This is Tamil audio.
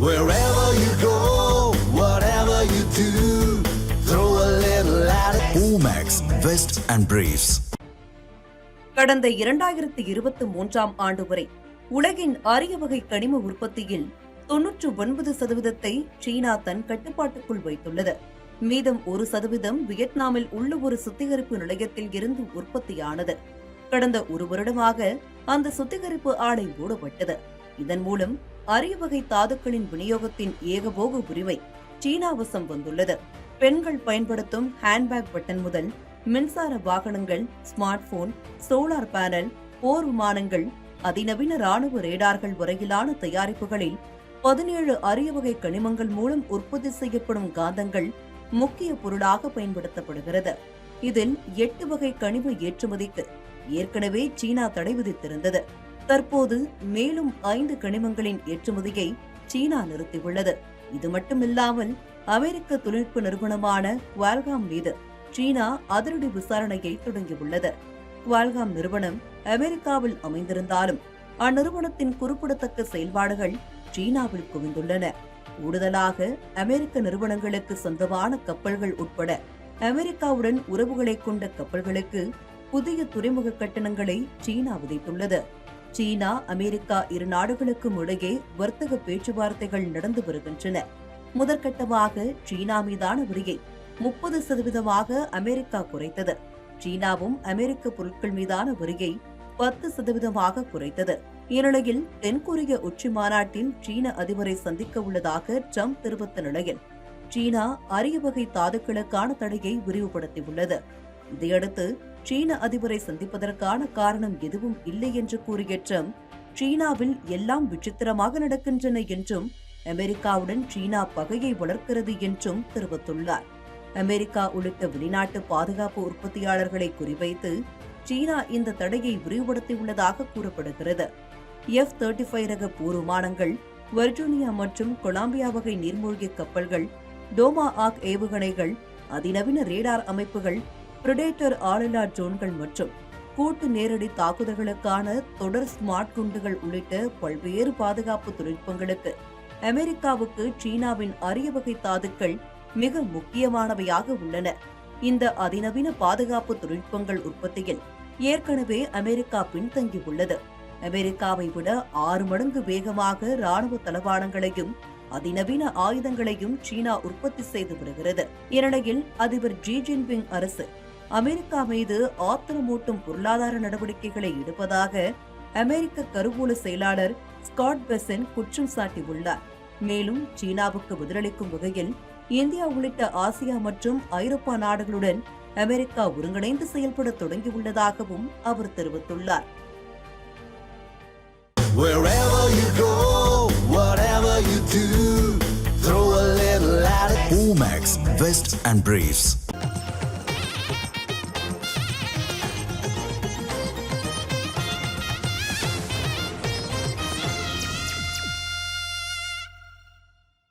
Wherever you go, whatever you do, throw a little at it. Omax, Vest and Briefs. கடந்த இரண்டாயிரத்தி இருபத்தி மூன்றாம் ஆண்டு வரை உலகின் அரிய வகை கனிம உற்பத்தியில் தொன்னூற்று ஒன்பது சதவீதத்தை சீனா தன் கட்டுப்பாட்டுக்குள் வைத்துள்ளது மீதம் ஒரு சதவீதம் வியட்நாமில் உள்ள ஒரு சுத்திகரிப்பு நிலையத்தில் இருந்து உற்பத்தியானது கடந்த ஒரு வருடமாக அந்த சுத்திகரிப்பு ஆலை மூடப்பட்டது இதன் மூலம் அரிய வகை தாதுக்களின் விநியோகத்தின் ஏகபோக உரிமை சீனா வசம் வந்துள்ளது. பெண்கள் பயன்படுத்தும் ஹேண்ட்பேக் பட்டன் முதல் மின்சார வாகனங்கள் ஸ்மார்ட் போன் சோலார் பேனல் போர் விமானங்கள் அதிநவீன ராணுவ ரேடார்கள் வரையிலான தயாரிப்புகளில் பதினேழு அரிய வகை கனிமங்கள் மூலம் உற்பத்தி செய்யப்படும் காந்தங்கள் முக்கிய பொருளாக பயன்படுத்தப்படுகிறது. இதில் எட்டு வகை கனிம ஏற்றுமதிக்கு ஏற்கனவே சீனா தடை விதித்திருந்தது. தற்போது மேலும் ஐந்து கனிமங்களின் ஏற்றுமதியை சீனா நிறுத்தியுள்ளது. இது மட்டுமில்லாமல் அமெரிக்க தொழில்நுட்ப நிறுவனமான குவால்காம் மீது சீனா அதிரடி விசாரணையை தொடங்கியுள்ளது. குவால்காம் நிறுவனம் அமெரிக்காவில் அமைந்திருந்தாலும் அந்நிறுவனத்தின் குறிப்பிடத்தக்க செயல்பாடுகள் சீனாவில் குவிந்துள்ளன. கூடுதலாக அமெரிக்க நிறுவனங்களுக்கு சொந்தமான கப்பல்கள் உட்பட அமெரிக்காவுடன் உறவுகளை கொண்ட கப்பல்களுக்கு புதிய துறைமுக கட்டணங்களை சீனா விதித்துள்ளது. சீனா அமெரிக்கா இரு நாடுகளுக்கும் இடையே வர்த்தக பேச்சுவார்த்தைகள் நடந்து வருகின்றன. முதற்கட்டமாக சீனா மீதான வரியை முப்பது சதவீதமாக அமெரிக்கா குறைத்தது. சீனாவும் அமெரிக்க பொருட்கள் மீதான வரியை பத்து சதவீதமாக குறைத்தது. இந்நிலையில் தென்கொரிய உச்சி மாநாட்டில் சீன அதிபரை சந்திக்க உள்ளதாக ட்ரம்ப் தெரிவித்த நிலையில் சீனா அரிய வகை தாதுக்களுக்கான தடையை விரிவுபடுத்தியுள்ளது. இதையடுத்து சீன அதிபரை சந்திப்பதற்கான காரணம் எதுவும் இல்லை என்று கூறிய ட்ரம்ப் சீனாவில் எல்லாம் விசித்திரமாக நடக்கின்றன என்றும் அமெரிக்காவுடன் சீனா பகையை வளர்க்கிறது என்றும் தெரிவித்துள்ளார். அமெரிக்கா உள்ளிட்ட வெளிநாட்டு பாதுகாப்பு உற்பத்தியாளர்களை குறிவைத்து சீனா இந்த தடையை விரிவுபடுத்தியுள்ளதாக கூறப்படுகிறது. எஃப் தேர்ட்டி ஃபைவ் ரக போர் விமானங்கள் வர்ஜீனியா மற்றும் கொலம்பியா வகை நீர்மூழ்கி கப்பல்கள் டோமா ஆக் ஏவுகணைகள் அதிநவீன ரேடார் அமைப்புகள் பிரிடேட்டர் ஆளில்லா ட்ரோன்கள் மற்றும் கூட்டு நேரடி தாக்குதல்களுக்கான தொடர் ஸ்மார்ட் குண்டுகள் உள்ளிட்ட பல்வேறு பாதுகாப்பு தொழில்நுட்பங்களுக்கு அமெரிக்காவுக்கு சீனாவின் அரிய வகை தாதுக்கள் மிக முக்கியமானவையாக உள்ளன. இந்த அதிநவீன பாதுகாப்பு தொழில்நுட்பங்கள் உற்பத்தியில் ஏற்கனவே அமெரிக்கா பின்தங்கியுள்ளது. அமெரிக்காவை விட ஆறு மடங்கு வேகமாக ராணுவ தளவாடங்களையும் அதிநவீன ஆயுதங்களையும் சீனா உற்பத்தி செய்து வருகிறது. இந்நிலையில் அதிபர் ஜி ஜின்பிங் அரசு அமெரிக்கா மீது ஆத்திரமூட்டும் பொருளாதார நடவடிக்கைகளை எடுப்பதாக அமெரிக்க கருவூல செயலாளர் ஸ்காட் பெசன் குற்றம் சாட்டியுள்ளார் மேலும் சீனாவுக்கு பதிலளிக்கும் வகையில் இந்தியா உள்ளிட்ட ஆசியா மற்றும் ஐரோப்பா நாடுகளுடன் அமெரிக்கா ஒருங்கிணைந்து செயல்பட தொடங்கியுள்ளதாகவும் அவர் தெரிவித்துள்ளார். Omax, Vest and Briefs.